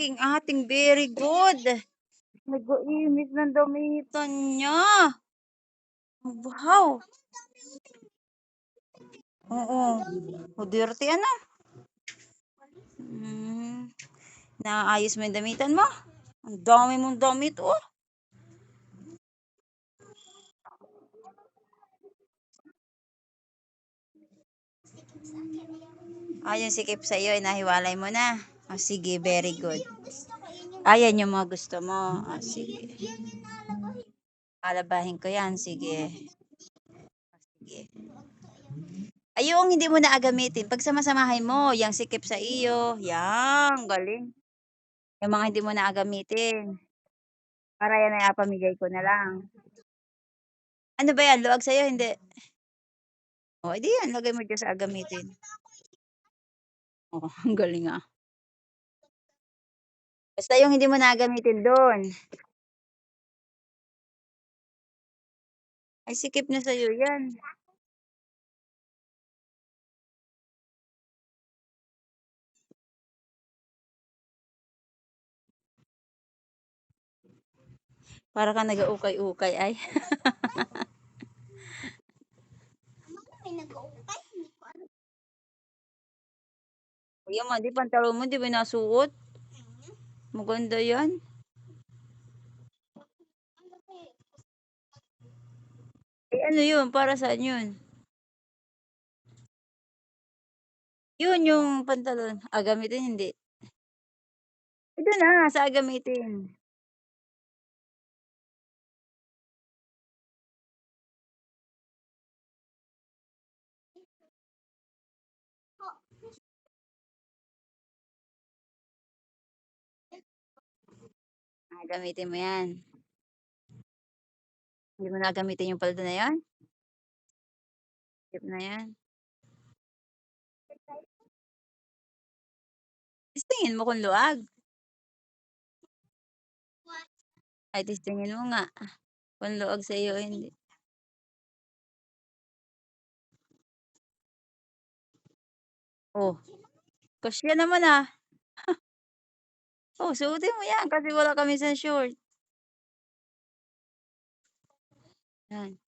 aking ating very good. Nag-iinit ng damitan niya. Wow. Oo. O dirty ano? Hmm. Naayos mo yung damitan mo? Ang dami mong damit oh. Yung sikip sa'yo, nahiwalay mo na. O, sige, very good. Ayan yung mga gusto mo. O, sige. Alabahin ko yan, sige. Sige. Ay, yung hindi mo na agamitin. Pag samasamahin mo, yung sikip sa iyo. Yan, galing. Yung mga hindi mo na agamitin. Para yan ay apamigay ko na lang. Ano ba yan? Luwag sa'yo? Hindi. O, edi yan. Lagay mo dyan sa agamitin. Oh, ang galing ah. Basta yung hindi mo na gamitin doon. Ay, sikip na sa'yo yan. Para ka nag-ukay-ukay ay. Kuya mo, di pantalon mo, di ba nasuot? Maganda yan. Eh, ano yun? Para saan yun? Yun yung pantalon. Ah, hindi. Ito na, sa gamitin. Ah, gamitin mo yan. Hindi mo na yung paldo na yan? Skip na yan. Testingin mo kung luag. Ay, testingin mo nga. Kung luag sa iyo, hindi. Oh. Kasya naman ah. Oh, suotin mo yan kasi wala kami sa short. Yan.